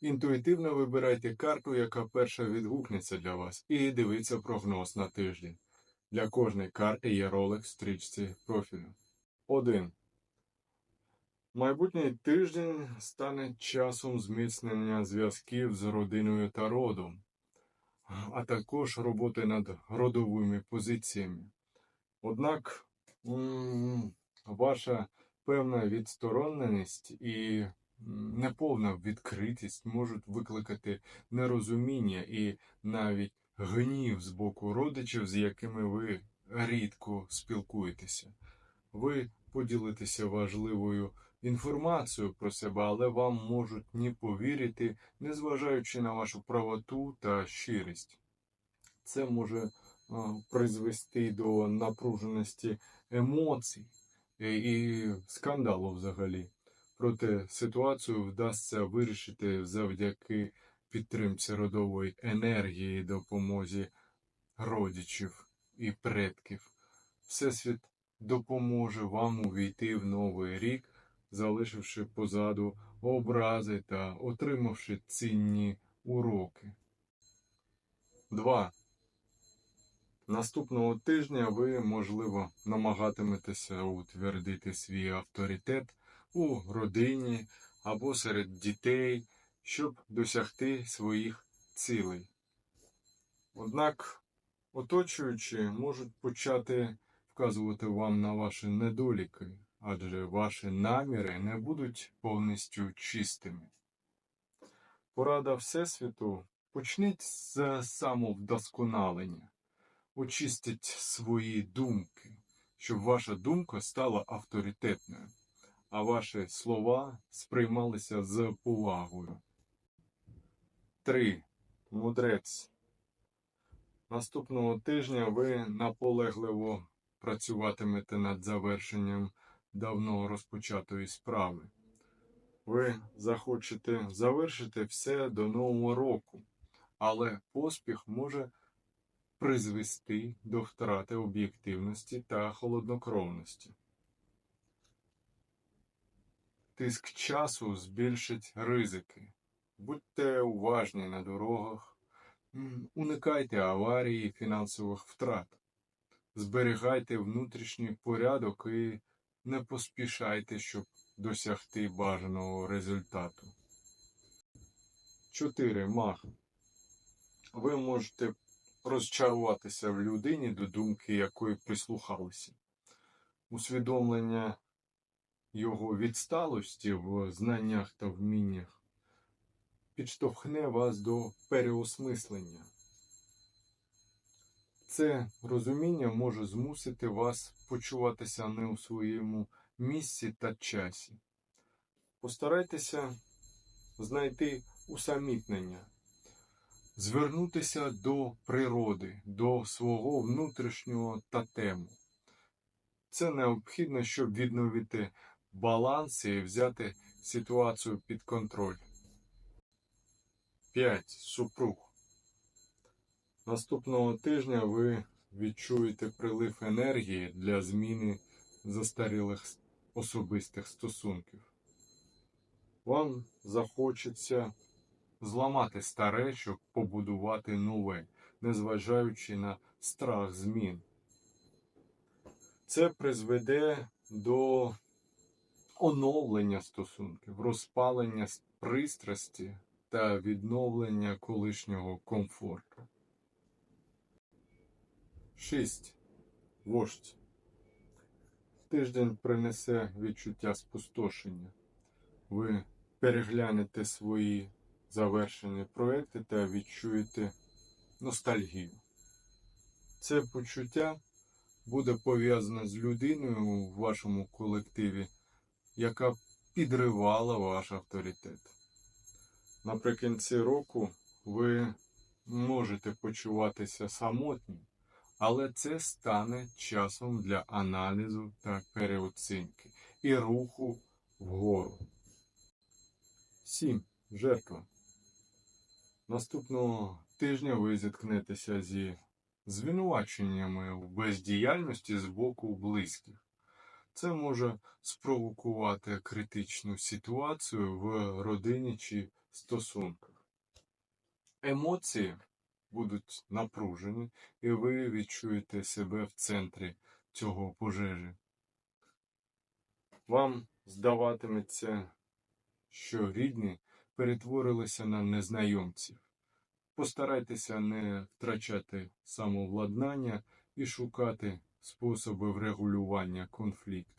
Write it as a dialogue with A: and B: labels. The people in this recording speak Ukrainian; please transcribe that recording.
A: Інтуїтивно вибирайте карту, яка перша відгукнеться для вас, і дивіться прогноз на тиждень. Для кожної карти є ролик в стрічці профілю. 1. Майбутній тиждень стане часом зміцнення зв'язків з родиною та родом, а також роботи над родовими позиціями. Однак ваша певна відстороненість і неповна відкритість можуть викликати нерозуміння і навіть гнів з боку родичів, з якими ви рідко спілкуєтеся. Ви поділитеся важливою інформацією про себе, але вам можуть не повірити, незважаючи на вашу правоту та щирість. Це може призвести до напруженості емоцій і, і скандалу взагалі. Проте ситуацію вдасться вирішити завдяки підтримці родової енергії, допомозі родичів і предків. Всесвіт допоможе вам увійти в новий рік, залишивши позаду образи та отримавши цінні уроки. 2. Наступного тижня ви, можливо, намагатиметеся утвердити свій авторитет у родині або серед дітей, щоб досягти своїх цілей. Однак оточуючі можуть почати вказувати вам на ваші недоліки, адже ваші наміри не будуть повністю чистими. Порада Всесвіту почніть з самовдосконалення, очистіть свої думки, щоб ваша думка стала авторитетною, а ваші слова сприймалися з повагою. 3. Мудрець. Наступного тижня ви наполегливо працюватимете над завершенням давно розпочатої справи. Ви захочете завершити все до Нового року, але поспіх може призвести до втрати об'єктивності та холоднокровності. Тиск часу збільшить ризики. Будьте уважні на дорогах, уникайте аварій і фінансових втрат, зберігайте внутрішній порядок і не поспішайте, щоб досягти бажаного результату. 4. Мах. Ви можете розчаруватися в людині, до думки якої прислухалися. Усвідомлення його відсталості в знаннях та вміннях підштовхне вас до переосмислення. Це розуміння може змусити вас почуватися не у своєму місці та часі. Постарайтеся знайти усамітнення, звернутися до природи, до свого внутрішнього татему. Це необхідно, щоб відновити баланс і взяти ситуацію під контроль. 5. Супруг. Наступного тижня ви відчуєте прилив енергії для зміни застарілих особистих стосунків. Вам захочеться зламати старе, щоб побудувати нове, незважаючи на страх змін. Це призведе до оновлення стосунків, розпалення пристрасті та відновлення колишнього комфорту. 6. Вождь. Тиждень принесе відчуття спустошення. Ви переглянете свої завершені проекти та відчуєте ностальгію. Це почуття буде пов'язане з людиною у вашому колективі, яка підривала ваш авторитет. Наприкінці року ви можете почуватися самотнім, але це стане часом для аналізу та переоцінки і руху вгору. 7. Жертва. Наступного тижня ви зіткнетеся зі звинуваченнями в бездіяльності з боку близьких. Це може спровокувати критичну ситуацію в родині чи стосунках. Емоції будуть напружені, і ви відчуєте себе в центрі цього пожежі. Вам здаватиметься, що рідні перетворилися на незнайомців. Постарайтеся не втрачати самовладнання і шукати способи врегулювання конфлікту.